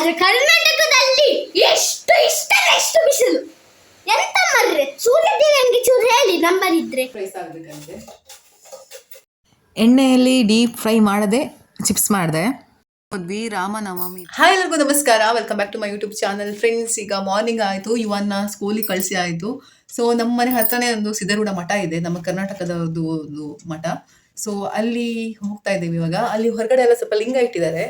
ಆದ್ರೆ ಕರ್ನಾಟಕದಲ್ಲಿ ಎಷ್ಟು ಇಷ್ಟ ಎಷ್ಟು ಬಿಸಿಲು? ಎಂತ ಮರ್ರೆ? ಸೂರ್ಯದೇವನಿಗೆ ಚೂರು ಹೇಳಿ ನಂಬರ್ ಇದ್ರೆ ಆಗಬೇಕಂತೆ ಎಣ್ಣೆಯಲ್ಲಿ ಡೀಪ್ ಫ್ರೈ ಮಾಡದೆ ಚಿಪ್ಸ್ ಮಾಡಿದೆ. ಹೋದ್ವಿ ರಾಮನವಮಿ. ಹಾಯ್ ಎಲ್ಲರಿಗೂ ನಮಸ್ಕಾರ. Welcome back to my YouTube channel friends ಈಗ ಮಾರ್ನಿಂಗ್ ಆಯಿತು. ಇವನ್ನ ಸ್ಕೂಲಿಗೆ ಕಳಿಸಿ ಆಯಿತು. ಸೊ ನಮ್ಮ ಮನೆ ಹತ್ರನೇ ಒಂದು ಸಿದ್ಧರೂಢ ಮಠ ಇದೆ. ನಮ್ಮ ಕರ್ನಾಟಕದ ಒಂದು ಒಂದು ಮಠ. ಸೊ ಅಲ್ಲಿ ಹೋಗ್ತಾ ಇದ್ದೀವಿ ಇವಾಗ. ಅಲ್ಲಿ ಹೊರಗಡೆ ಎಲ್ಲ ಸ್ವಲ್ಪ ಲಿಂಗ ಇಟ್ಟಿದ್ದಾರೆ.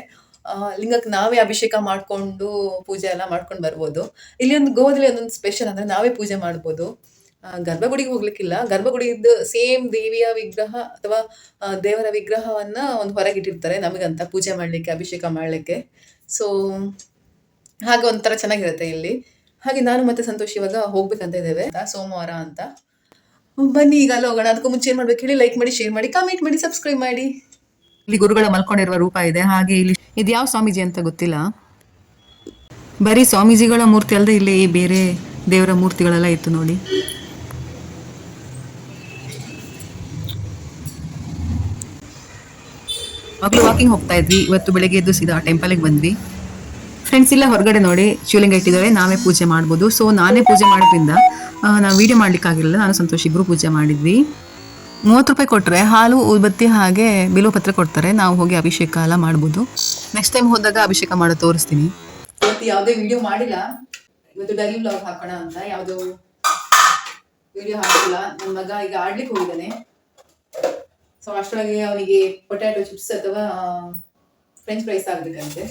ಲಿಂಗಕ್ಕೆ ನಾವೇ ಅಭಿಷೇಕ ಮಾಡಿಕೊಂಡು ಪೂಜೆ ಎಲ್ಲ ಮಾಡ್ಕೊಂಡು ಬರ್ಬೋದು. ಇಲ್ಲಿ ಒಂದು ಗೋದಲ್ಲಿ ಒಂದೊಂದು ಸ್ಪೆಷಲ್ ಅಂದರೆ ನಾವೇ ಪೂಜೆ ಮಾಡ್ಬೋದು. ಗರ್ಭಗುಡಿಗೆ ಹೋಗ್ಲಿಕ್ಕಿಲ್ಲ. ಗರ್ಭಗುಡಿದ್ದು ಸೇಮ್ ದೇವಿಯ ವಿಗ್ರಹ ಅಥವಾ ದೇವರ ವಿಗ್ರಹವನ್ನ ಒಂದು ಹೊರಗೆ ಇಟ್ಟಿರ್ತಾರೆ ನಮಗಂತ ಪೂಜೆ ಮಾಡಲಿಕ್ಕೆ, ಅಭಿಷೇಕ ಮಾಡಲಿಕ್ಕೆ. ಸೊ ಹಾಗೆ ಒಂಥರ ಚೆನ್ನಾಗಿರುತ್ತೆ ಇಲ್ಲಿ. ಹಾಗೆ ನಾನು ಮತ್ತೆ ಸಂತೋಷ್ ಇವಾಗ ಹೋಗ್ಬೇಕಂತ ಇದ್ದೇವೆ. ಸೋಮವಾರ ಅಂತ. ಬನ್ನಿ ಈಗ ಅಲ್ಲಿ ಹೋಗೋಣ. ಅದಕ್ಕೂ ಮುಂಚೆ ಏನು ಮಾಡ್ಬೇಕು ಹೇಳಿ ಲೈಕ್ ಮಾಡಿ ಶೇರ್ ಮಾಡಿ ಕಮೆಂಟ್ ಮಾಡಿ ಸಬ್ಸ್ಕ್ರೈಬ್ ಮಾಡಿ. ಇಲ್ಲಿ ಗುರುಗಳ ಮಲ್ಕೊಂಡಿರುವ ರೂಪ ಇದೆ. ಹಾಗೆ ಇಲ್ಲಿ ಇದು ಯಾವ ಸ್ವಾಮೀಜಿ ಅಂತ ಗೊತ್ತಿಲ್ಲ. ಬರೀ ಸ್ವಾಮೀಜಿಗಳ ಮೂರ್ತಿ ಅಲ್ಲದೆ ಇಲ್ಲಿ ಬೇರೆ ದೇವರ ಮೂರ್ತಿಗಳೆಲ್ಲ ಇತ್ತು ನೋಡಿ. ಮಗಳು ವಾಕಿಂಗ್ ಹೋಗ್ತಾ ಇದ್ವಿ. ಇವತ್ತು ಬೆಳಗ್ಗೆ ಎದ್ದು ಸೀದಾ ಟೆಂಪಲ್ಗೆ ಬಂದ್ವಿ. ಫ್ರೆಂಡ್ಸ್ ಇಲ್ಲ ಹೊರಗಡೆ ನೋಡಿ ಶಿವಲಿಂಗ ಇಟ್ಟಿದ್ದಾರೆ. ನಾವೇ ಪೂಜೆ ಮಾಡ್ಬೋದು. ಸೊ ನಾನೇ ಪೂಜೆ ಮಾಡೋದ್ರಿಂದ ನಾವು ವಿಡಿಯೋ ಮಾಡ್ಲಿಕ್ಕಾಗಿರಲಿಲ್ಲ. ನಾನು ಸಂತೋಷ ಇಬ್ರು ಪೂಜೆ ಮಾಡಿದ್ವಿ. ಮೂವತ್ತು ರೂಪಾಯಿ ಕೊಟ್ಟರೆ ಹಾಲು, ಉದ್ಬತ್ತಿ ಹಾಗೆ ಬಿಲ್ವಪತ್ರ ಕೊಡ್ತಾರೆ. ನಾವು ಹೋಗಿ ಅಭಿಷೇಕ ಎಲ್ಲ ಮಾಡ್ಬೋದು. ನೆಕ್ಸ್ಟ್ ಟೈಮ್ ಹೋದಾಗ ಅಭಿಷೇಕ ಮಾಡೋ ತೋರಿಸ್ತೀನಿ. ಇವತ್ತು ಯಾವುದೇ ವಿಡಿಯೋ ಮಾಡಿಲ್ಲ. ಇವತ್ತು ಡೈಲಿ ಬ್ಲಾಗ್ ಹಾಕೋಣ ಅಂತ. ಯಾವುದು ವಿಡಿಯೋ ಹಾಕಿಲ್ಲ. ನನ್ನ ಮಗ ಈಗ ಆಡ್ಲಿಕ್ಕೆ ಹೋಗಿದ್ದಾನೆ. ಸೊ ಅಷ್ಟರೊಳಗೆ ಅವನಿಗೆ ಪೊಟ್ಯಾಟೊ ಚಿಪ್ಸ್ ಅಥವಾ ಫ್ರೆಂಚ್ ಫ್ರೈಸ್ ಆಗ್ಬೇಕಂತೆ.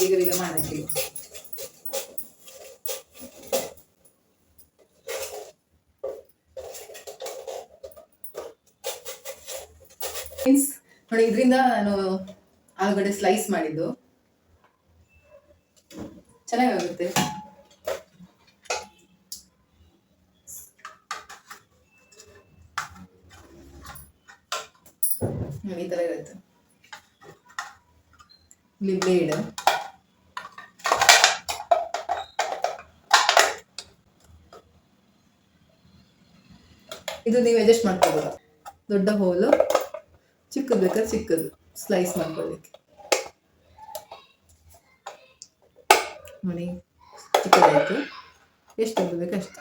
ಬೇಗ ಬೇಗ ಮಾಡಕ್ಕೆ. ಮೀನ್ಸ್ ನೋಡಿ ಇದರಿಂದ ನಾನು ಆಲೂಗಡ್ಡೆ ಸ್ಲೈಸ್ ಮಾಡಿದ್ದು. ಚೆನ್ನಾಗಾಗುತ್ತೆ. ಹ್ಮ್, ಈ ತರ ಇರುತ್ತೆ. ಇಲ್ಲಿ ಬ್ಲೇಡ್ ಇದು ನೀವು ಅಡ್ಜಸ್ಟ್ ಮಾಡ್ಕೋಬೋದು. ದೊಡ್ಡ ಹೋಲು ಚಿಕ್ಕದು ಬೇಕಾದ್ರೆ ಚಿಕ್ಕದು ಸ್ಲೈಸ್ ಮಾಡ್ಕೊಳ್ಳಿಕ್ಕೆ. ನೋಡಿ ಚಿಕ್ಕದಾಯಿತು. ಎಷ್ಟು ಬೇಕು ಅಷ್ಟು.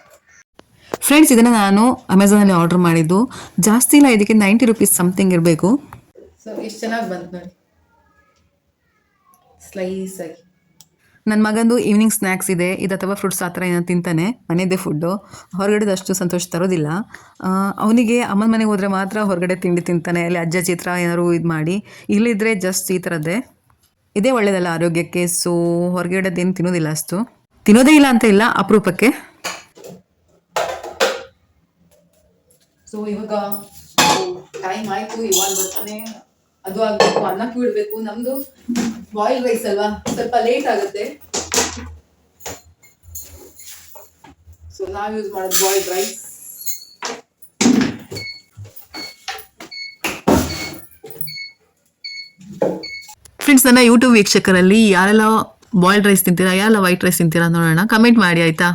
ಫ್ರೆಂಡ್ಸ್ ಇದನ್ನು ನಾನು ಅಮೆಝಾನಲ್ಲಿ ಆರ್ಡರ್ ಮಾಡಿದ್ದು. ಜಾಸ್ತಿ ಇಲ್ಲ ಇದಕ್ಕೆ ನೈಂಟಿ ರುಪೀಸ್ ಸಮಥಿಂಗ್ ಇರಬೇಕು. ಸೊ ಎಷ್ಟು ಚೆನ್ನಾಗಿ ಬಂತು ನೋಡಿ. ಸ್ಲೈಸ್ ಆಗಿ. ನನ್ನ ಮಗಂದು ಈವ್ನಿಂಗ್ ಸ್ನ್ಯಾಕ್ಸ್ ಇದೆ. ಇದು ಅಥವಾ ಫ್ರೂಟ್ಸ್ ಆ ಥರ ಏನೋ ತಿಂತಾನೆ. ಮನೆಯದೇ ಫುಡ್ಡು ಹೊರಗಡೆದು ಅಷ್ಟು ಸಂತೋಷ ತರೋದಿಲ್ಲ. ಅವನಿಗೆ ಅಮ್ಮನ ಮನೆಗೆ ಹೋದರೆ ಮಾತ್ರ ಹೊರಗಡೆ ತಿಂಡಿ ತಿಂತಾನೆ. ಅಲ್ಲಿ ಅಜ್ಜ ಚಿತ್ರ ಏನಾದ್ರು ಇದು ಮಾಡಿ. ಇಲ್ಲಿದ್ದರೆ ಜಸ್ಟ್ ಈ ಥರದ್ದೇ. ಇದೇ ಒಳ್ಳೇದಲ್ಲ ಆರೋಗ್ಯಕ್ಕೆ. ಸೊ ಹೊರಗಡೆದೇನು ತಿನ್ನೋದಿಲ್ಲ ಅಷ್ಟು. ತಿನ್ನೋದೇ ಇಲ್ಲ ಅಂತ ಇಲ್ಲ, ಅಪರೂಪಕ್ಕೆ. ಸೊ ಇವಾಗ ಟೈಮ್ ಆಯ್ತು. ಇವಾಗ ಬರ್ತಾನೆ. ಅದು ಆಗಬೇಕು, ಅನ್ನಕ್ಕೆ ಬಿಡಬೇಕು ನಮ್ದು ಬಾಯ್ಲ್ ರೈಸ್ ಅಲ್ವಾ? ಸ್ವಲ್ಪ ಲೇಟ್ ಆಗುತ್ತೆ. ಸೊ ನಾವು ಯೂಸ್ ಮಾಡೋದು ಬಾಯ್ಲ್ಡ್ ರೈಸ್ ಫ್ರೆಂಡ್ಸ್ ನನ್ನ ಯೂಟ್ಯೂಬ್ ವೀಕ್ಷಕರಲ್ಲಿ ಯಾರೆಲ್ಲ ಬಾಯ್ಲ್ಡ್ ರೈಸ್ ತಿಂತೀರಾ ಯಾರೆಲ್ಲ ವೈಟ್ ರೈಸ್ ತಿಂತೀರಾ ನೋಡೋಣ. ಕಮೆಂಟ್ ಮಾಡಿ ಆಯಿತಾ?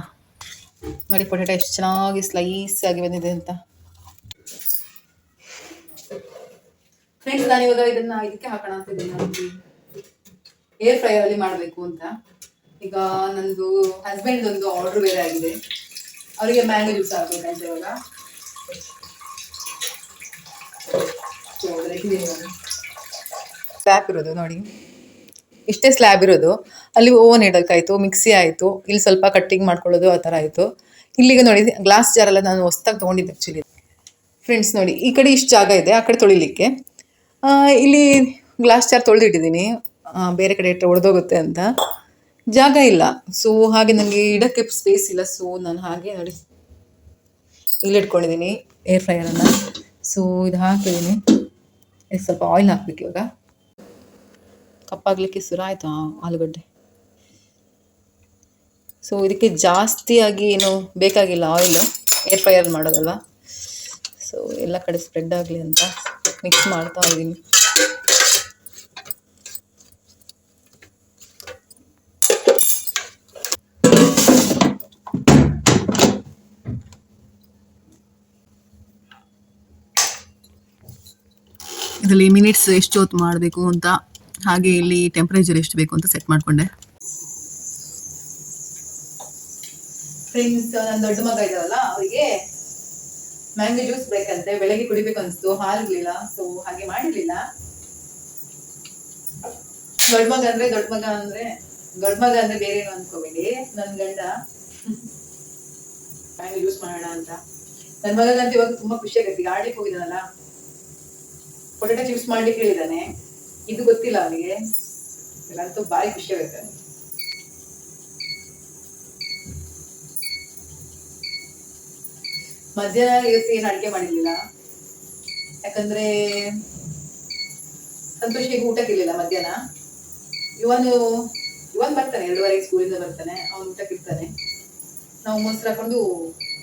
ನೋಡಿ ಪೊಟ್ಯಾಟೊ ಎಷ್ಟು ಚೆನ್ನಾಗಿ ಸ್ಲೈಸ್ ಆಗಿ ಬಂದಿದೆ ಅಂತ. ಫ್ರೆಂಡ್ಸ್ ನಾನು ಇವಾಗ ಇದನ್ನ ಇದಕ್ಕೆ ಹಾಕೋಣ ಅಂತ ಇದ್ದೀನಿ. ಏರ್ ಫ್ರೈಯರ್ ಅಲ್ಲಿ ಮಾಡಬೇಕು ಅಂತ. ಈಗ ನಂದು ಹಸ್ಬೆಂಡ್ ಒಂದು ಆರ್ಡರ್ ಬೇರೆ ಆಗಿದೆ. ಅವರಿಗೆ ಮ್ಯಾಂಗೋ ಜ್ಯೂಸ್ ಆಗ್ಬೇಕಂತ ಇವಾಗ. ಸ್ಲ್ಯಾಬ್ ಇರೋದು. ನೋಡಿ. ಇಷ್ಟೇ ಸ್ಲ್ಯಾಬ್ ಇರೋದು. ಅಲ್ಲಿ ಓವನ್ ಇಡೋಕ್ಕಾಯಿತು ಮಿಕ್ಸಿ ಆಯಿತು. ಇಲ್ಲಿ ಸ್ವಲ್ಪ ಕಟ್ಟಿಂಗ್ ಮಾಡ್ಕೊಳ್ಳೋದು ಆ ಥರ ಆಯಿತು. ಇಲ್ಲಿಗೆ ನೋಡಿ ಗ್ಲಾಸ್ ಜಾರೆಲ್ಲ ನಾನು ಹೊಸ್ದಾಗಿ ತೊಗೊಂಡಿದ್ದೆ ಆ್ಯಕ್ಚುಲಿ ಫ್ರೆಂಡ್ಸ್ ನೋಡಿ, ಈ ಕಡೆ ಇಷ್ಟು ಜಾಗ ಇದೆ, ಆ ಕಡೆ ತೊಳಿಲಿಕ್ಕೆ. ಇಲ್ಲಿ ಗ್ಲಾಸ್ ಜಾರ್ ತೊಳೆದಿಟ್ಟಿದ್ದೀನಿ. ಬೇರೆ ಕಡೆ ಇಟ್ಟರೆ ಒಡೆದೋಗುತ್ತೆ ಅಂತ. ಜಾಗ ಇಲ್ಲ. ಸೊ ಹಾಗೆ ನನಗೆ ಇಡೋಕ್ಕೆ ಸ್ಪೇಸ್ ಇಲ್ಲ. ಸೊ ನಾನು ಹಾಗೆ ನೋಡಿ. ಇಲ್ಲಿ ಇಟ್ಕೊಂಡಿದ್ದೀನಿ ಏರ್ ಫ್ರೈಯರನ್ನು ಸೊ ಇದು ಹಾಕಿದ್ದೀನಿ ಇದು ಸ್ವಲ್ಪ ಆಯಿಲ್ ಹಾಕ್ಬೇಕು ಇವಾಗ. ಕಪ್ಪಾಗಲಿಕ್ಕೆ ಸುರ ಆಯಿತು ಆಲೂಗಡ್ಡೆ. ಸೊ ಇದಕ್ಕೆ ಜಾಸ್ತಿಯಾಗಿ ಏನು ಬೇಕಾಗಿಲ್ಲ ಆಯಿಲು ಏರ್ ಫ್ರೈಯರ್ ಮಾಡೋದಲ್ವ ಸೊ ಎಲ್ಲ ಕಡೆ ಸ್ಪ್ರೆಡ್ ಆಗಲಿ ಅಂತ ಮಿಕ್ಸ್ ಮಾಡ್ತಾ ಇದ್ದೀನಿ ಇದರಲ್ಲಿ ಮಿನಿಟ್ಸ್ ಎಷ್ಟು ಹೊತ್ತು ಮಾಡಬೇಕು ಅಂತ, ಹಾಗೆ ಇಲ್ಲಿ ಟೆಂಪರೇಚರ್ ಎಷ್ಟು ಬೇಕು ಅಂತ ಸೆಟ್ ಮಾಡ್ಕೊಂಡೆ. ಫ್ರೆಂಡ್ಸ್ ನನ್ನ ದೊಡ್ಡ ಮಗ ಇದ್ದಾವಲ್ಲ ಅವರಿಗೆ ಮ್ಯಾಂಗೋ ಜ್ಯೂಸ್ ಬೇಕಂತೆ, ಬೆಳಗ್ಗೆ ಕುಡಿಬೇಕು ಅನ್ಸ್ತು, ಹಾಲಿರ್ಲಿಲ್ಲ ಸೊ ಹಾಗೆ ಮಾಡಿರ್ಲಿಲ್ಲ. ದೊಡ್ಡ ಮಗ ಅಂದ್ರೆ ದೊಡ್ಡ ಮಗ ಅಂದ್ರೆ, ದೊಡ್ಡ ಮಗ ಅಂದ್ರೆ ಬೇರೆ ಏನು ಅನ್ಕೋಬೇಡಿ, ನನ್ ಗಂಡ ಮ್ಯಾಂಗೋ ಜ್ಯೂಸ್ ಮಾಡೋಣ ಅಂತ. ನನ್ನ ಮಗನಂತ ಇವಾಗ ತುಂಬಾ ಖುಷಿ ಆಗತ್ತೆ ಈಗ ಆಡ್ಲಿಕ್ಕೆ ಪೊಟೆಟೊ ಚಿಪ್ಸ್ ಮಾಡ್ಲಿಕ್ಕೆ ಹೇಳಿದ್ದಾನೆ ಇದು ಗೊತ್ತಿಲ್ಲ ಅವನಿಗೆ. ಇಲ್ಲಂತೂ ಭಾರಿ ಖುಷಿ ಆಗುತ್ತೆ. ಮಧ್ಯಾಹ್ನ ಇವತ್ತು ಏನು ಅಡುಗೆ ಮಾಡಿರ್ಲಿಲ್ಲ. ಯಾಕಂದ್ರೆ ಸಂತೋಷಿಗೆ ಊಟಕ್ಕಿರ್ಲಿಲ್ಲ ಮಧ್ಯಾಹ್ನ. ಇವನು, ಇವನ್ ಬರ್ತಾನೆ ಎರಡೂವರೆಗೆ ಸ್ಕೂಲಿಂದ ಬರ್ತಾನೆ. ಅವನು ಊಟಕ್ಕಿರ್ತಾನೆ ನಾವು ಮೊಸರು ಹಾಕೊಂಡು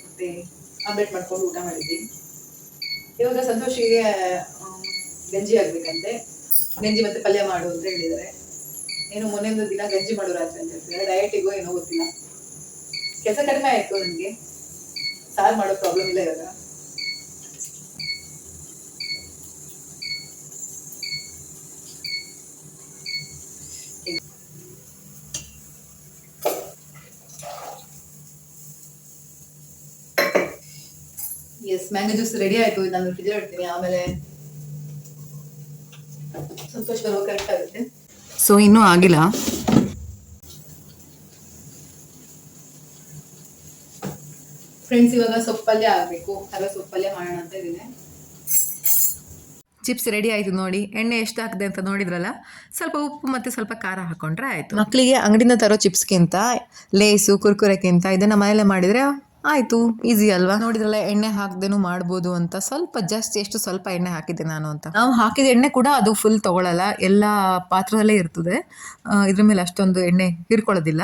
ಮತ್ತೆ ಆಮ್ಲೆಟ್ ಮಾಡ್ಕೊಂಡು ಊಟ ಮಾಡಿದ್ವಿ. ಇವಾಗ ಸಂತೋಷಿಗೆ ಗಂಜಿ ಆಗ್ಬೇಕಂತೆ. ಗಂಜಿ ಮತ್ತೆ ಪಲ್ಯ ಮಾಡು ಅಂತ ಹೇಳಿದ್ದಾರೆ. ಏನು ಮೊನ್ನೆಂದು ದಿನ ಗಂಜಿ ಮಾಡು ಅಂತ ಹೇಳ್ತಾರೆ. ಡಯಟಿಗೋ ಏನೋ ಗೊತ್ತಿಲ್ಲ. ಕೆಲಸ ಕಡಿಮೆ ಆಯ್ತು ನನಗೆ. ಸಾರ್ ಮಾಡೋ ಪ್ರಾಬ್ಲಮ್ ಇಲ್ಲ ಇವಾಗ. ಎಸ್ ಮ್ಯಾಂಗೋ ಜ್ಯೂಸ್ ರೆಡಿ ಆಯ್ತು. ನಾನು ಫ್ರಿಜ್ ಇಡ್ತೀನಿ. ಆಮೇಲೆ ಸಂತೋಷ ಬರುವ ಕರೆಕ್ಟ್ ಆಗುತ್ತೆ ಸೊ ಇನ್ನೂ ಆಗಿಲ್ಲ. ಫ್ರೆಂಡ್ಸ್ ಇವಾಗ ಸೊಪ್ಪಲ್ಲೇ ಆಗಬೇಕು. ಹಾಗೆ ಸೊಪ್ಪಲ್ಲೇ ಮಾಡೋಣ ಅಂತ ಇದ್ದೀನಿ. ಚಿಪ್ಸ್ ರೆಡಿ ಆಯ್ತು ನೋಡಿ. ಎಣ್ಣೆ ಎಷ್ಟು ಹಾಕಿದೆ ಅಂತ ನೋಡಿದ್ರಲ್ಲ? ಸ್ವಲ್ಪ ಉಪ್ಪು ಮತ್ತು ಸ್ವಲ್ಪ ಖಾರ ಹಾಕೊಂಡ್ರೆ ಆಯ್ತು. ಮಕ್ಕಳಿಗೆ ಅಂಗಡಿನ ತರೋ ಚಿಪ್ಸ್ಗಿಂತ ಲೇಸು ಕುರ್ಕುರೆಕ್ಕಿಂತ ಇದನ್ನ ಮನೇಲೆ ಮಾಡಿದ್ರೆ ಆಯ್ತು ಈಸಿ ಅಲ್ವಾ? ನೋಡಿದ್ರಲ್ಲ ಎಣ್ಣೆ ಹಾಕ್ದೇನು ಮಾಡ್ಬೋದು ಅಂತ. ಸ್ವಲ್ಪ ಜಸ್ಟ್ ಎಷ್ಟು ಸ್ವಲ್ಪ ಎಣ್ಣೆ ಹಾಕಿದ್ದೆ ನಾನು ಅಂತ. ನಾವು ಹಾಕಿದ ಎಣ್ಣೆ ಕೂಡ ಅದು ಫುಲ್ ತಗೊಳ್ಳಲ್ಲ ಎಲ್ಲ ಪಾತ್ರದಲ್ಲೇ ಇರ್ತದೆ. ಇದ್ರ ಮೇಲೆ ಅಷ್ಟೊಂದು ಎಣ್ಣೆ ಹಿಡ್ಕೊಳ್ಳೋದಿಲ್ಲ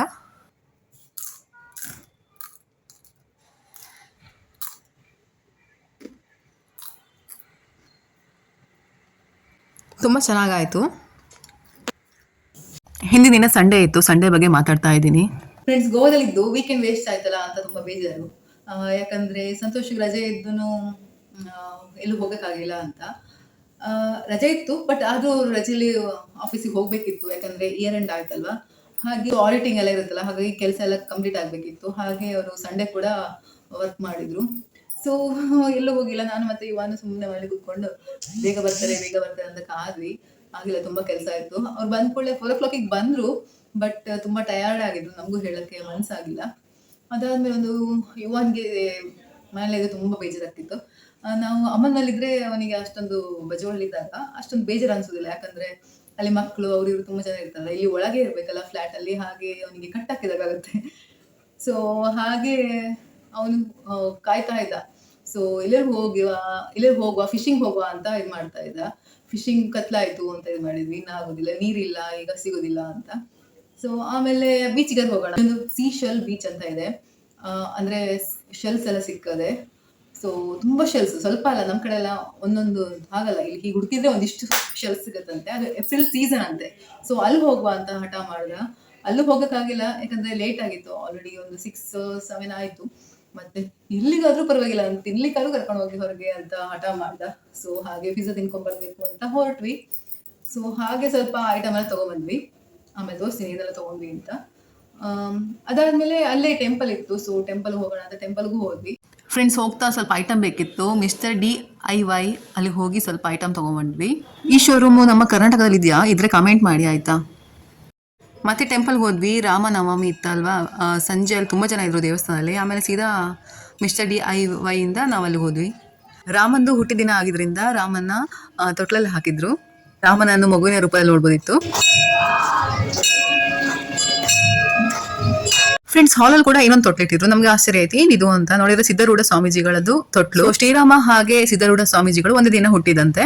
ತುಂಬ ಚೆನ್ನಾಗಾಯಿತು. ಹಿಂದಿನ ದಿನ ಸಂಡೇ ಇತ್ತು, ಸಂಡೇ ಬಗ್ಗೆ ಮಾತಾಡ್ತಾ ಇದ್ದೀನಿ. ಫ್ರೆಂಡ್ಸ್ ಗೋವಾದಲ್ಲಿದ್ದು ವೀಕೆಂಡ್ ವೇಸ್ಟ್ ಆಯ್ತಲ್ಲ ಅಂತ ತುಂಬಾ ಬೇಜಾರು ಯಾಕಂದ್ರೆ ಸಂತೋಷ್ ರಜೆ ಇದ್ದು ಎಲ್ಲೂ ಹೋಗಕ್ಕಾಗಿಲ್ಲ ಅಂತ. ರಜೆ ಇತ್ತು ಬಟ್ ಆದ್ರೂ ರಜೆಯಲ್ಲಿ ಆಫೀಸಿಗೆ ಹೋಗ್ಬೇಕಿತ್ತು, ಯಾಕಂದ್ರೆ ಇಯರ್ ಎಂಡ್ ಆಯ್ತಲ್ವಾ. ಹಾಗೆ ಆಡಿಟಿಂಗ್ ಎಲ್ಲ ಇರುತ್ತಲ್ಲ, ಹಾಗಾಗಿ ಕೆಲಸ ಎಲ್ಲ ಕಂಪ್ಲೀಟ್ ಆಗ್ಬೇಕಿತ್ತು. ಹಾಗೆ ಅವರು ಸಂಡೇ ಕೂಡ ವರ್ಕ್ ಮಾಡಿದ್ರು. ಸೊ ಎಲ್ಲೂ ಹೋಗಿಲ್ಲ, ನಾನು ಮತ್ತೆ ಇವಾನು ಸುಮ್ಮನೆ ಮಳೆ ಕೂತ್ಕೊಂಡು, ಬೇಗ ಬರ್ತಾರೆ ಬೇಗ ಬರ್ತಾರೆ ಅಂತ ಕಾದ್ವಿ. ಆಗಿಲ್ಲ ತುಂಬಾ ಕೆಲಸ ಆಯ್ತು. ಅವ್ರು ಬಂದ ಕೂಡಲೇ ಫೋರ್ ಓ ಕ್ಲಾಕಿಗೆ ಬಂದ್ರು. ಬಟ್ ತುಂಬಾ ಟಯರ್ಡ್ ಆಗಿದ್ರು, ನಮಗೂ ಹೇಳಕ್ಕೆ ಮನ್ಸಾಗಿಲ್ಲ. ಅದಾದ್ಮೇಲೆ ಒಂದು ಯುವನ್ಗೆ, ಮನೆಯಲ್ಲಿ ತುಂಬಾ ಬೇಜಾರಾಗ್ತಿತ್ತು. ನಾವು ಅಮ್ಮನಲ್ಲಿದ್ರೆ ಅವನಿಗೆ ಅಷ್ಟೊಂದು ಬಜವಳಿದ್ದಾಗ ಅಷ್ಟೊಂದು ಬೇಜಾರು ಅನ್ಸೋದಿಲ್ಲ ಯಾಕಂದ್ರೆ ಅಲ್ಲಿ ಮಕ್ಕಳು ಅವ್ರು ಇವ್ರು ತುಂಬಾ ಜನ ಇರ್ತಾರೆ ಇಲ್ಲಿ ಒಳಗೆ ಇರ್ಬೇಕಲ್ಲ ಫ್ಲಾಟ್ ಅಲ್ಲಿ, ಹಾಗೆ ಅವನಿಗೆ ಕಟ್ ಹಾಕಿದಾಗುತ್ತೆ ಸೊ ಹಾಗೆ ಅವನು ಕಾಯ್ತಾ ಇದ್ದ. ಸೊ ಎಲ್ಲರೂ ಹೋಗುವ ಎಲ್ಲರೂ ಹೋಗುವ ಫಿಶಿಂಗ್ ಹೋಗುವ ಅಂತ ಇದು ಮಾಡ್ತಾ ಇದ್ದ. ಫಿಶಿಂಗ್ ಕತ್ಲಾಯ್ತು ಅಂತ ಇದು ಮಾಡಿದ್ವಿ ಇನ್ನಾಗೋದಿಲ್ಲ, ನೀರಿಲ್ಲ, ಈಗ ಸಿಗೋದಿಲ್ಲ ಅಂತ. ಸೊ ಆಮೇಲೆ ಬೀಚ್ಗೆ ಹೋಗೋಣ. ಒಂದು ಸೀ ಶೆಲ್ ಬೀಚ್ ಅಂತ ಇದೆ. ಅಂದ್ರೆ ಶೆಲ್ಸ್ ಎಲ್ಲ ಸಿಕ್ಕದೆ ಸೊ ತುಂಬಾ ಶೆಲ್ಸ್ ಸ್ವಲ್ಪ ಅಲ್ಲ ನಮ್ಮ ಕಡೆ ಎಲ್ಲ ಒಂದೊಂದು ಆಗಲ್ಲ ಇಲ್ಲಿ ಹೀಗೆ ಹುಡುಕಿದ್ರೆ ಒಂದಿಷ್ಟು ಶೆಲ್ಸ್ ಸಿಗತ್ತಂತೆ. ಅದು ಏಪ್ರಿಲ್ ಸೀಸನ್ ಅಂತೆ. ಸೊ ಅಲ್ಲಿ ಹೋಗುವ ಅಂತ ಹಠ ಮಾಡಿದ. ಅಲ್ಲೂ ಹೋಗಕ್ಕಾಗಿಲ್ಲ, ಯಾಕಂದ್ರೆ ಲೇಟ್ ಆಗಿತ್ತು. ಆಲ್ರೆಡಿ ಒಂದು ಸಿಕ್ಸ್ ಸೆವೆನ್ ಆಯ್ತು. ಮತ್ತೆ ಇಲ್ಲಿಗಾದ್ರೂ ಪರವಾಗಿಲ್ಲ. ಅಂತ ತಿನ್ಲಿಕ್ಕಾದ್ರೂ ಕರ್ಕೊಂಡು ಹೋಗಿ ಹೊರಗೆ ಅಂತ ಹಠ ಮಾಡ್ದ. ಸೊ ಹಾಗೆ ಪಿಜ್ಜಾ ತಿನ್ಕೊಂಡ್ ಬರ್ಬೇಕು ಅಂತ ಹೊರಟ್ವಿ. ಸೊ ಹಾಗೆ ಸ್ವಲ್ಪ ಐಟಮ್ ಎಲ್ಲ ತಗೊಂಡ್ಬಂದ್ವಿ ಆಮೇಲೆ ದೋಸ್ತಿನಿ ಇದೆಲ್ಲ ತಗೊಂಡ್ವಿ ಅಂತ. ಅದಾದ್ಮೇಲೆ ಅಲ್ಲೇ ಟೆಂಪಲ್ ಇತ್ತು. ಸೊ ಟೆಂಪಲ್ ಹೋಗೋಣ ಅಂತ ಟೆಂಪಲ್ಗೂ ಹೋದ್ವಿ. ಫ್ರೆಂಡ್ಸ್ ಹೋಗ್ತಾ ಸ್ವಲ್ಪ ಐಟಮ್ ಬೇಕಿತ್ತು. ಮಿಸ್ಟರ್ ಡಿ ಐ ವೈ ಅಲ್ಲಿ ಹೋಗಿ ಸ್ವಲ್ಪ ಐಟಮ್ ತಗೊಂಡ್ವಿ ಈ ಶೋರೂಮು ನಮ್ಮ ಕರ್ನಾಟಕದಲ್ಲಿ ಇದೆಯಾ? ಇದ್ರೆ ಕಮೆಂಟ್ ಮಾಡಿ, ಆಯ್ತಾ? ಮತ್ತೆ ಟೆಂಪಲ್ಗೆ ಹೋದ್ವಿ. ರಾಮನವಮಿ ಇತ್ತಲ್ವಾ? ಸಂಜೆ ಅಲ್ಲಿ ತುಂಬಾ ಜನ ಇದ್ರು ದೇವಸ್ಥಾನದಲ್ಲಿ. ಆಮೇಲೆ ಸೀದಾ ಮಿಸ್ಟರ್ ಡಿ ಐ ವೈಯಿಂದ ನಾವು ಅಲ್ಲಿ ಹೋದ್ವಿ. ರಾಮಂದು ಹುಟ್ಟಿದಿನ ಆಗಿದ್ರಿಂದ ರಾಮನ್ನ ತೊಟ್ಲಲ್ಲಿ ಹಾಕಿದ್ರು. ರಾಮನನ್ನು ಮಗುವಿನ ರೂಪದಲ್ಲಿ ನೋಡ್ಬೋದಿತ್ತು. ಫ್ರೆಂಡ್ಸ್ ಅಲ್ಲಿ ಕೂಡ ಇನ್ನೊಂದು ತೊಟ್ಲಿಟ್ಟಿದ್ರು ನಮ್ಗೆ ಆಶ್ಚರ್ಯ ಐತಿ ಏನಿದು ಅಂತ ನೋಡಿದ್ರೆ ಸಿದ್ಧರೂಢ ಸ್ವಾಮೀಜಿಗಳದ್ದು ತೊಟ್ಲು. ಶ್ರೀರಾಮ ಹಾಗೆ ಸಿದ್ಧರೂಢ ಸ್ವಾಮೀಜಿಗಳು ಒಂದು ದಿನ ಹುಟ್ಟಿದಂತೆ.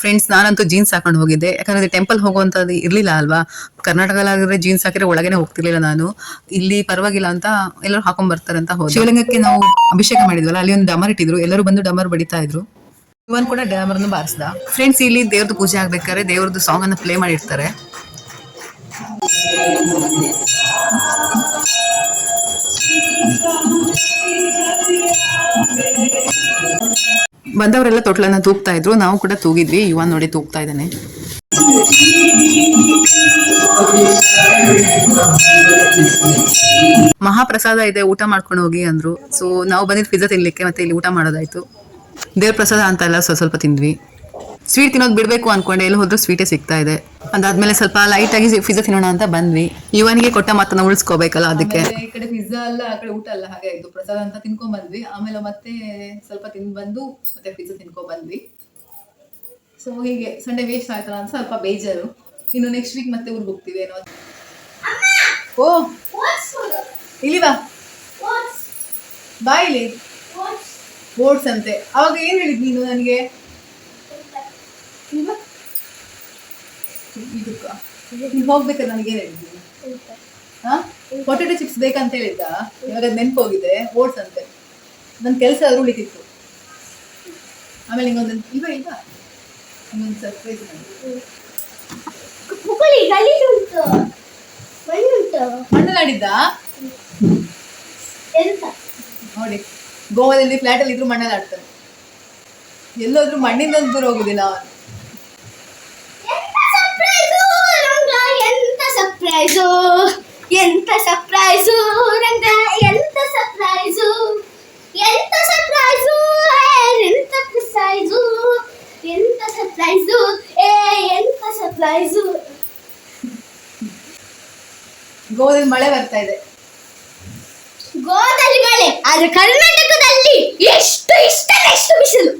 ಫ್ರೆಂಡ್ಸ್ ನಾನಂತೂ ಜೀನ್ಸ್ ಹಾಕೊಂಡು ಹೋಗಿದ್ದೆ. ಯಾಕಂದ್ರೆ ಟೆಂಪಲ್ ಹೋಗುವಂತದ್ದು ಇರ್ಲಿಲ್ಲ ಅಲ್ವಾ? ಕರ್ನಾಟಕದಲ್ಲಾಗಿದ್ರೆ ಜೀನ್ಸ್ ಹಾಕಿದ್ರೆ ಒಳಗೇನೆ ಹೋಗ್ತಿರ್ಲಿಲ್ಲ ನಾನು. ಇಲ್ಲಿ ಪರವಾಗಿಲ್ಲ ಅಂತ ಎಲ್ಲರೂ ಹಾಕೊಂಡ್ ಬರ್ತಾರೆ ಅಂತ ಹೋದೆ. ಶಿವಲಿಂಗಕ್ಕೆ ನಾವು ಅಭಿಷೇಕ ಮಾಡಿದ್ವಲ್ಲ, ಅಲ್ಲಿ ಒಂದು ಡಮರ್ ಇಟ್ಟಿದ್ರು. ಎಲ್ಲರೂ ಬಂದು ಡಮರ್ ಬಡಿತಾ ಇದ್ರು. ಇವನ್ ಕೂಡ ಡ್ಯಾಮರ್ ಬಾರಿಸ್ದ. ಫ್ರೆಂಡ್ಸ್ ಇಲ್ಲಿ ದೇವ್ರದ್ದು ಪೂಜೆ ಆಗ್ಬೇಕಾದ್ರೆ ದೇವ್ರದ್ದು ಸಾಂಗ್ ಅನ್ನ ಪ್ಲೇ ಮಾಡಿರ್ತಾರೆ. ಬಂದವರೆಲ್ಲ ತೊಟ್ಲನ್ನ ತೂಗ್ತಾ ಇದ್ರು. ನಾವು ಕೂಡ ತೂಗಿದ್ವಿ. ಇವನ್ ನೋಡಿ ತೂಗ್ತಾ ಇದ್ದಾನೆ. ಮಹಾಪ್ರಸಾದ ಇದೆ. ಊಟ ಮಾಡ್ಕೊಂಡು ಹೋಗಿ ಅಂದ್ರು. ಸೊ ನಾವು ಬಂದಿದ್ ಪಿಜ್ಜಾ ತಿನ್ಲಿಕ್ಕೆ ಮತ್ತೆ ಇಲ್ಲಿ ಊಟ ಮಾಡೋದಾಯ್ತು. ದೇವ್ರ ಪ್ರಸಾದ ಅಂತ ಎಲ್ಲ ಸ್ವಲ್ಪ ಸ್ವಲ್ಪ ತಿಂದ್ವಿ. ಸ್ವೀಟ್ ತಿನ್ನೋದು ಬಿಡಬೇಕು ಅನ್ಕೊಂಡೆ ಎಲ್ಲಿ ಹೋದ್ರೂ ಸ್ವೀಟೇ ಸಿಗ್ತಾ ಇದೆ. ಅದಾದ್ಮೇಲೆ ಸ್ವಲ್ಪ ಲೈಟ್ ಆಗಿ ಪಿಜ್ಜಾ ತಿನ್ನೋಣ ಅಂತ ಬಂದ್ವಿ. ಇವನಿಗೆ ಕೊಟ್ಟ ಮಾತನ್ನ ಉಳಿಸ್ಕೋಬೇಕಲ್ಲ ಅದಕ್ಕೆ. ಈ ಕಡೆ ಪಿಜ್ಜಾ ಅಲ್ಲ ಆ ಕಡೆ ಊಟ ಅಲ್ಲ ಹಾಗೆ ಆಯ್ತು. ಪ್ರಸಾದ ಅಂತ ತಿನ್ಕೊಂಡ್ ಬಂದ್ವಿ ಆಮೇಲೆ ಮತ್ತೆ ಸ್ವಲ್ಪ ತಿಂದ್ ಬಂದು ಮತ್ತೆ ಪಿಜ್ಜಾ ತಿನ್ಕೊಂಡ್ ಬಂದ್ವಿ ಸೊ ಹೀಗೆ ಸಂಡೇ ವೇಸ್ಟ್ ಆಯ್ತಲ್ಲ ಅಂತ ಸ್ವಲ್ಪ ಬೇಜಾರು. ಇನ್ನು ನೆಕ್ಸ್ಟ್ ವೀಕ್ ಮತ್ತೆ ಊರಿಗೆ ಹೋಗ್ತೀವಿ ಏನೋ ಓ ಇಲ್ಲಿ ಬಾ. ಬಾಯ್ ಇಲ್ಲಿ. ಬೋರ್ಡ್ಸ್ ಅಂತೆ. ಅವಾಗ ಏನು ಹೇಳಿದ್ ನೀನು ನನಗೆ? ಇದಕ್ಕ. ನೀನು ಹೋಗ್ಬೇಕಾದ್ರೆ ನನಗೆ ಏನ್ ಹೇಳಿದ್ದೀನಿ ಹಾ? ಪೊಟೆಟೊ ಚಿಪ್ಸ್ ಬೇಕಂತ ಹೇಳಿದ್ದ? ಇವಾಗ ಅದು ನೆನ್ಪು ಹೋಗಿದೆ ಓಟ್ಸ್ ಅಂತೆ. ನನ್ನ ಕೆಲಸ ಆದ್ರೂ ಉಳಿತಿತ್ತು. ಆಮೇಲೆ ಹಿಂಗೊಂದು ಇವ ಇಲ್ಲ ಹಿಂಗೊಂದು ಸರ್ಪ್ರೈಸ್ ಮಣ್ಣಲ್ಲಾಡಿದ್ದ ಎಂತ? ನೋಡಿ. ಗೋವಾದಲ್ಲಿ ಫ್ಲಾಟ್ ಅಲ್ಲಿ ಇದ್ರು ಮಣ್ಣಲ್ಲಿ ಆಡ್ತಾನೆ ಎಲ್ಲೋದ್ರೂ ಮಣ್ಣಿಂದ ದೂರ ಹೋಗುದಿಲ್ಲ. ಅವನು ಎಂತ ಸರ್ಪ್ರೈಸು ಎಂತ ಸರ್ಪ್ರೈಸು ರಂಗ ಎಂತ ಸರ್ಪ್ರೈಸು ಎಂತ ಸರ್ಪ್ರೈಸು ಎಂತ ಸರ್ಪ್ರೈಸು ಎಂತ ಸರ್ಪ್ರೈಸು ಏ ಎಂತ ಸರ್ಪ್ರೈಸು ಗೋದಲ್ಲಿ ಮಳೆ ಬರ್ತಾ ಇದೆ. ಗೋದಲ್ಲಿ ಮಳೆ ಆದ್ರೆ ಕರ್ನಾಟಕದಲ್ಲಿ ಎಷ್ಟು ಇಷ್ಟ ಎಷ್ಟು ಬಿಸಿಲು.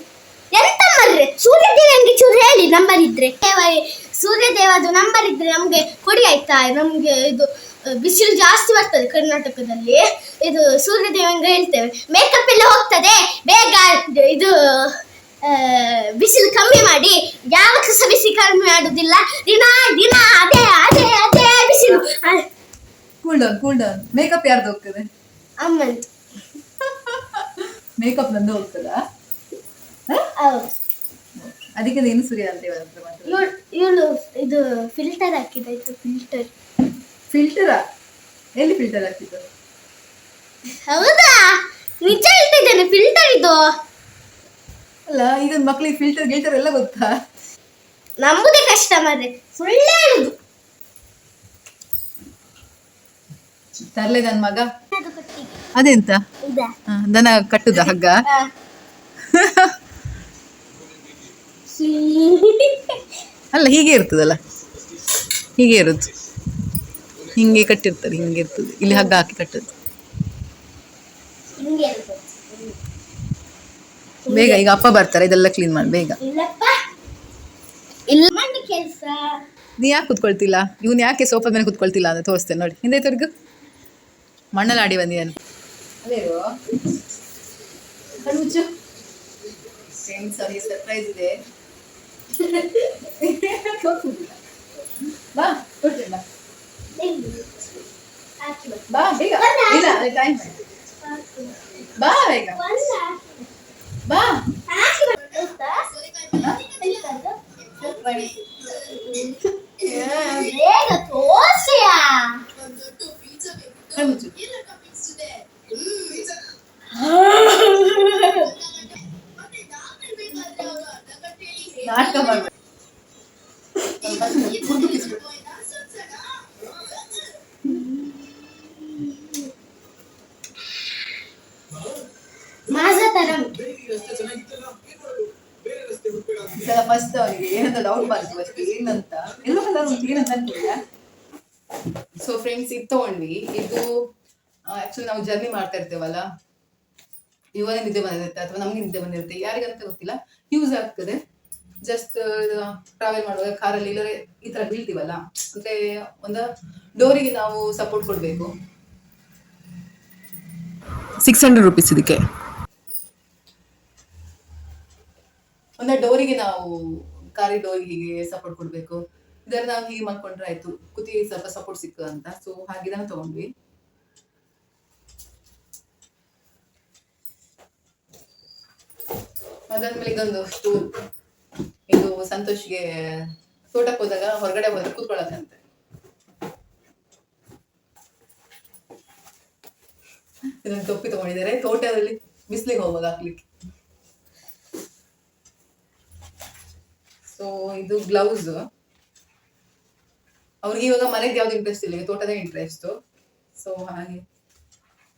ಎಂತ ಮರ್ರೆ? ಸೂರ್ಯದೇವನಿಗೆ ಚೂರು ಹೇಳಿ ನಂಬರ್ ಇದ್ರೆ ದೇವ- ಸೂರ್ಯದೇವದು ನಂಬರ್ ಇದ್ರೆ ನಮ್ಗೆ ಕೊಡಿ ಆಯ್ತಾ? ನಮ್ಗೆ ಇದು ಬಿಸಿಲು ಜಾಸ್ತಿ ಬರ್ತದೆ ಕರ್ನಾಟಕದಲ್ಲಿ. ಇದು ಸೂರ್ಯದೇವನಿಗೆ ಹೇಳ್ತೇವೆ ಮೇಕಪ್ ಎಲ್ಲ ಹೋಗ್ತದೆ ಬೇಗ ಇದು- ಬಿಸಿಲು ಕಮ್ಮಿ ಮಾಡಿ ಯಾವ ಕಸ ಬಿಸಿ ಕಮ್ಮಿ ಮಾಡುದಿಲ್ಲ. ದಿನ ದಿನ ಅದೇ ಅದೇ ಅದೇ ಬಿಸಿಲು. Cool down cool down makeup ಯಾರ್ದು ಹೋಗ್ತದೆ? ಅಮ್ಮಂದು. ಮೇಕಪ್ ನಂದು ಹೋಗ್ತದಾ? ಅದಕ್ಕೆ ನೀನು ಸೂರ್ಯ ಅಂತ ಇವಳು ಇದು ಫಿಲ್ಟರ್ ಹಾಕಿದಾಯ್ತು ಫಿಲ್ಟರ್ ಫಿಲ್ಟರಾ ಎಲ್ಲಿ ಫಿಲ್ಟರ್ ಹಾಕಿದ್ದು? ಹೌದಾ? ನಿಜ ಹೇಳ್ತಿದ್ದೇನೆ ಫಿಲ್ಟರ್ ಇದು. ಅಲ್ಲ ಈಗ ಮಕ್ಳಿಗೆ ಫಿಲ್ಟರ್ ಗಿಲ್ಟರ್ ಎಲ್ಲ ಗೊತ್ತಾ? ನಂಬುದೇ ಕಷ್ಟ ಮಾರೆ ಸುಳ್ಳು ಹೇಳುದು ತರ್ಲೆ ನನ್ ಮಗ. ಅದೆಂತ? ದನ ಕಟ್ಟುದ ಹಗ್ಗ. ಅಲ್ಲ ಹೀಗೆ ಇರ್ತದಲ್ಲ. ಹೀಗೆ ಇರುದು. ಹಿಂಗೆ ಕಟ್ಟಿರ್ತಾರೆ ಹಿಂಗೆ ಇರ್ತದೆ. ಇಲ್ಲಿ ಹಗ್ಗ ಹಾಕಿ ಕಟ್ಟುದು. ಬೇಗ ಈಗ ಅಪ್ಪ ಬರ್ತಾರೆ ಇದೆಲ್ಲ ಕ್ಲೀನ್ ಮಾಡಿ ಬೇಗ. ನೀ ಯಾಕೆ ಕುತ್ಕೊಳ್ತಿಲ್ಲ? ಇವ್ನು ಯಾಕೆ ಸೋಫಾ ಮೇಲೆ ಕುತ್ಕೊಳ್ತಿಲ್ಲ ಅಂತ ತೋರಿಸ್ತೇನೆ ನೋಡಿ. ಹಿಂದೆ ತಿರ್ಗು. ಮಣ್ಣಲ್ಲಿ ಆಡಿ ಅವನಿಗೆ ಸರ್ಪ್ರೈಸ್ ಇದೆ. ಬಾ ಬಾ. ಬಾ. ಬೇಗ. ಇಲ್ಲ ಟೈಮ್ ಬಾ ಬೇಗ. ಒಂದ ಬಾ? ಬೇಗ ತೋರ್ಸಿಯಾ? ಕಣ್ಮುಚ್ಚು ಸಲ ಫಸ್ಟ್ ಅವನಿಗೆ ಏನಂತ ಡೌಟ್ ಬಂತು ಫಸ್ಟ್ ಏನಂತ ಎಲ್ಲ ಕಲರ್ ಉಂಟು ಏನಂತ ಅನ್ಕೊಂಡ ಸೊ ಫ್ರೆಂಡ್ಸ್ ಇದು ತಗೊಂಡ್ವಿ. ಇದು ಆಕ್ಚುಲಿ ನಾವು ಜರ್ನಿ ಮಾಡ್ತಾ ಇರ್ತೇವಲ್ಲ? ಇವನೇ ನಿದ್ದೆ ಬಂದಿರುತ್ತೆ ಅಥವಾ ನಮ್ಗೆ ನಿದ್ದೆ ಬಂದಿರುತ್ತೆ. ಯಾರಿಗಂತ ಗೊತ್ತಿಲ್ಲ? ಯೂಸ್ ಆಗ್ತದೆ. ಜಸ್ಟ್ ಟ್ರಾವೆಲ್ ಮಾಡುವಾಗ ಕಾರಲ್ಲಿ ಇಲ್ಲರೆ ಈ ತರ ಬೀಳ್ತೀವಲ್ಲ? ಅಂದ್ರೆ ಒಂದು ಡೋರಿಗೆ ನಾವು ಸಪೋರ್ಟ್ ಕೊಡಬೇಕು. ಸಿಕ್ಸ್ ಹಂಡ್ರೆಡ್ ರುಪೀಸ್ ಇದಕ್ಕೆ. ಒಂದು ಡೋರಿಗೆ ನಾವು ಕಾರಿ ಡೋರಿಗೆ ಹೀಗೆ ಸಪೋರ್ಟ್ ಕೊಡಬೇಕು. ಇದರ ನಾವು ಹೀಗೆ ಮಾಡ್ಕೊಂಡ್ರೆ ಆಯ್ತು. ಕುತಿ ಸ್ವಲ್ಪ ಸಪೋರ್ಟ್ ಸಿಕ್ಕು ಅಂತ. ಸೊ ಹಾಗೆ ಇದನ್ನ ತಗೊಂಡ್ವಿ. ಅದಾದ್ಮೇಲೆ ಇದೊಂದು ಸ್ಟೂಲ್ ಇದು ಸಂತೋಷ್ಗೆ ತೋಟಕ್ಕೆ ಹೋದಾಗ ಹೊರಗಡೆ ಹೋದ್ರೆ ಕೂತ್ಕೊಳ್ಳೋದಂತೆ ಇದೊಂದು ತೊಪ್ಪಿ ತಗೊಂಡಿದ್ದಾರೆ. ತೋಟದಲ್ಲಿ ಬಿಸಿಲಿಗೆ ಹೋಗುವಾಗ ಹಾಕ್ಲಿಕ್ಕೆ. ಸೊ ಇದು ಗ್ಲೌಸ್ ಅವ್ರಿಗೆ ಇವಾಗ ಮನೆಗೆ ಯಾವ್ದು ಇಂಟ್ರೆಸ್ಟ್ ಇಲ್ಲ. ತೋಟದ ಇಂಟ್ರೆಸ್ಟ್ ಸೊ ಹಾಗೆ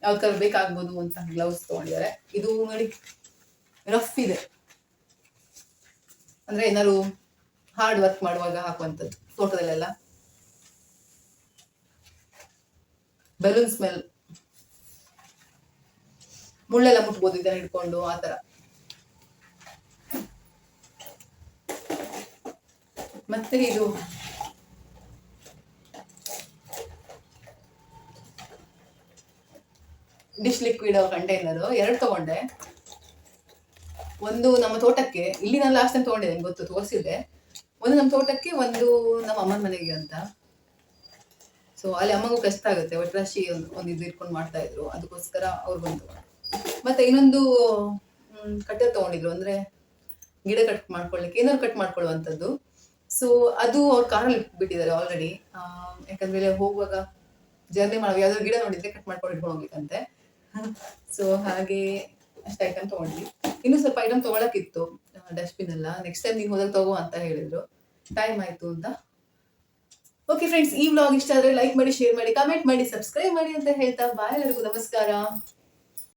ಯಾವ್ದು ಕಲರ್ ಬೇಕಾಗ್ಬೋದು ಅಂತ ಗ್ಲೌಸ್ ತಗೊಂಡಿದ್ದಾರೆ. ಇದು ನೋಡಿ ರಫ್ ಇದೆ. ಅಂದ್ರೆ ಏನಾದ್ರು ಹಾರ್ಡ್ ವರ್ಕ್ ಮಾಡುವಾಗ ಹಾಕುವಂಥದ್ದು, ತೋಟದಲ್ಲೆಲ್ಲ? ಬಲೂನ್ ಸ್ಮೆಲ್ ಮುಳ್ಳೆಲ್ಲ ಮುಟ್ಬೋದು, ಇದನ್ನ ಹಿಡ್ಕೊಂಡು, ಆ ತರ ಮತ್ತೆ ಇದು ಡಿಶ್ ಲಿಕ್ವಿಡ್ ಕಂಟೈನರ್ ಎರಡು ತಗೊಂಡೆ. ಒಂದು ನಮ್ಮ ತೋಟಕ್ಕೆ, ಇಲ್ಲಿ ನಾನು ಲಾಸ್ಟ್ ಟೈಮ್ ತಗೊಂಡಿದ್ದೆ ಗೊತ್ತು ತೋರಿಸಿದೆ ಒಂದು ನಮ್ಮ ತೋಟಕ್ಕೆ ಒಂದು ನಮ್ಮ ಅಮ್ಮನ ಮನೆಗೆ ಅಂತ. ಸೊ ಅಲ್ಲಿ ಅಮ್ಮಗೂ ಕಷ್ಟ ಆಗುತ್ತೆ ಒಟ್ರಾಶಿ ಒಂದು ಒಂದು ಇದು ಇಟ್ಕೊಂಡು ಮಾಡ್ತಾ ಇದ್ರು, ಅದಕ್ಕೋಸ್ಕರ ಅವ್ರು ಬಂದು ಮತ್ತೆ ಇನ್ನೊಂದು ಕಟ್ಟರ್ ತಗೊಂಡಿದ್ರು, ಅಂದ್ರೆ ಗಿಡ ಕಟ್ ಮಾಡ್ಕೊಳ್ಳಿಕ್ಕೆ ಏನಾದ್ರು ಕಟ್ ಮಾಡ್ಕೊಳ್ಳುವಂಥದ್ದು. ಸೊ ಅದು ಅವ್ರ ಕಾರಲ್ಲಿ ಬಿಟ್ಟಿದ್ದಾರೆ ಆಲ್ರೆಡಿ ಯಾಕಂದ್ರೆ ಹೋಗುವಾಗ ಜರ್ನಿ ಮಾಡುವಾಗ, ಯಾವ್ದಾದ್ರು ಗಿಡ ನೋಡಿದ್ರೆ ಕಟ್ ಮಾಡ್ಕೊಂಡು ಇಟ್ಕೊಂಡು ಹೋಗ್ಲಿಕ್ಕಂತೆ. ಸೊ ಹಾಗೆ ಅಷ್ಟು ಐಟಮ್ ತಗೊಂಡ್ವಿ. ಇನ್ನು ಸ್ವಲ್ಪ ಐಟಮ್ ತಗೊಳಕಿತ್ತು ಡಸ್ಟ್ಬಿನ್ ಎಲ್ಲ. ನೆಕ್ಸ್ಟ್ ಟೈಮ್ ನೀವು ಹೋದಾಗ ತಗೋ ಅಂತ ಹೇಳಿದ್ರು. ಟೈಮ್ ಆಯ್ತು ಅಂತ. ಓಕೆ ಫ್ರೆಂಡ್ಸ್ ಈ ವ್ಲಾಗ್ ಇಷ್ಟ ಆದ್ರೆ ಲೈಕ್ ಮಾಡಿ ಶೇರ್ ಮಾಡಿ ಕಮೆಂಟ್ ಮಾಡಿ ಸಬ್ಸ್ಕ್ರೈಬ್ ಮಾಡಿ ಅಂತ ಹೇಳ್ತಾ ಬಾಯ್ ಎಲ್ಲರಿಗೂ. ನಮಸ್ಕಾರ.